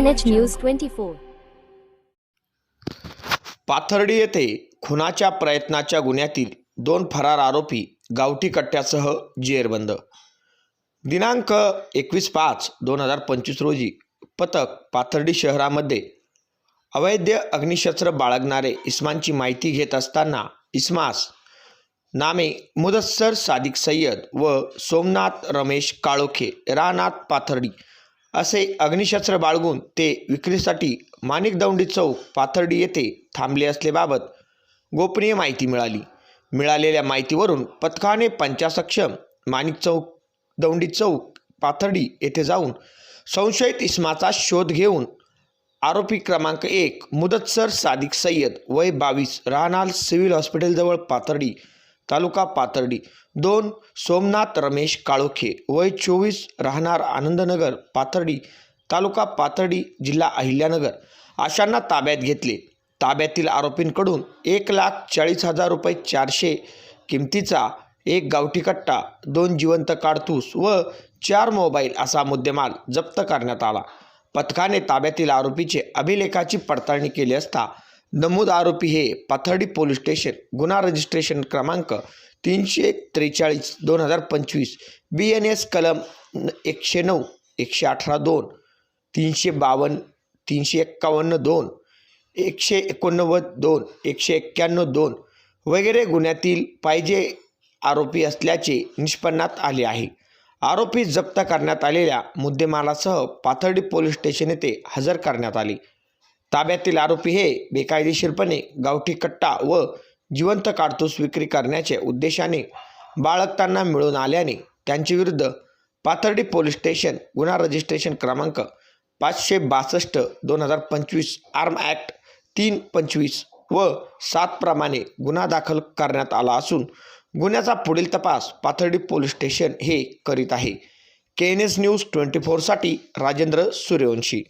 KNH News 24. Pathardi येथे खुनाच्या प्रयत्नाच्या गुन्ह्यातील दोन फरार आरोपी गावठी कट्ट्यासह जेरबंद दिनांक एकवीस पाच दोन हजार पंचवीस रोजी पथक पाथर्डी शहरामध्ये अवैध अग्निशस्त्र बाळगणारे इस्मांची माहिती घेत असताना इस्मास नामे मुदस्सर सादिक सय्यद व सोमनाथ रमेश काळोखे रानाथ पाथर्डी असे अग्निशस्त्र बाळगून ते विक्रीसाठी माणिकदौंडी चौक पाथर्डी येथे थांबले असल्याबाबत गोपनीय माहिती मिळाली. मिळालेल्या माहितीवरून पथकाने पंचासक्षम माणिक चौक दौंडी चौक पाथर्डी येथे जाऊन संशयित इस्माचा शोध घेऊन आरोपी क्रमांक एक मुदतसर सादिक सय्यद वय बावीस राहणार सिव्हिल हॉस्पिटलजवळ पाथर्डी तालुका पाथर्डी. दोन सोमनाथ रमेश काळोखे. वय चोवीस राहणार आनंदनगर पाथर्डी. तालुका पाथर्डी जिल्हा अहिल्यानगर. अशांना ताब्यात घेतले. ताब्यातील आरोपींकडून एक लाख चाळीस हजार रुपये चारशे किमतीचा एक गावठी कट्टा दोन जिवंत काडतूस व चार मोबाईल असा मुद्देमाल जप्त करण्यात आला. पथकाने ताब्यातील आरोपीचे अभिलेखाची पडताळणी केली असता नमूद आरोपी हे पाथर्डी पोलीस स्टेशन गुन्हा रजिस्ट्रेशन क्रमांक तीनशे त्रेचाळीस दोन हजार पंचवीस बी एन एस कलम एकशे नऊ एकशे अठरा दोन तीनशे बावन्न तीनशे एक्कावन्न दोन एकशे एकोणनव्वद दोन एकशे एक्क्याण्णव दोन वगैरे गुन्ह्यातील पाहिजे आरोपी असल्याचे निष्पन्नात आले आहे. आरोपी जप्त करण्यात आलेल्या मुद्देमालासह पाथर्डी पोलीस स्टेशन येथे हजर करण्यात आले. ताब्यातील आरोपी हे बेकायदेशीरपणे गावठी कट्टा व जिवंत काडतूस विक्री करण्याच्या उद्देशाने बाळगताना मिळून आल्याने त्यांच्याविरुद्ध पाथर्डी पोलीस स्टेशन गुन्हा रजिस्ट्रेशन क्रमांक पाचशे बासष्ट दोन हजार पंचवीस आर्म ॲक्ट तीन पंचवीस व सात प्रमाणे गुन्हा दाखल करण्यात आला असून गुन्ह्याचा पुढील तपास पाथर्डी पोलीस स्टेशन हे करीत आहे. K N S news twenty फोरसाठी Rajendra Suryavanshi.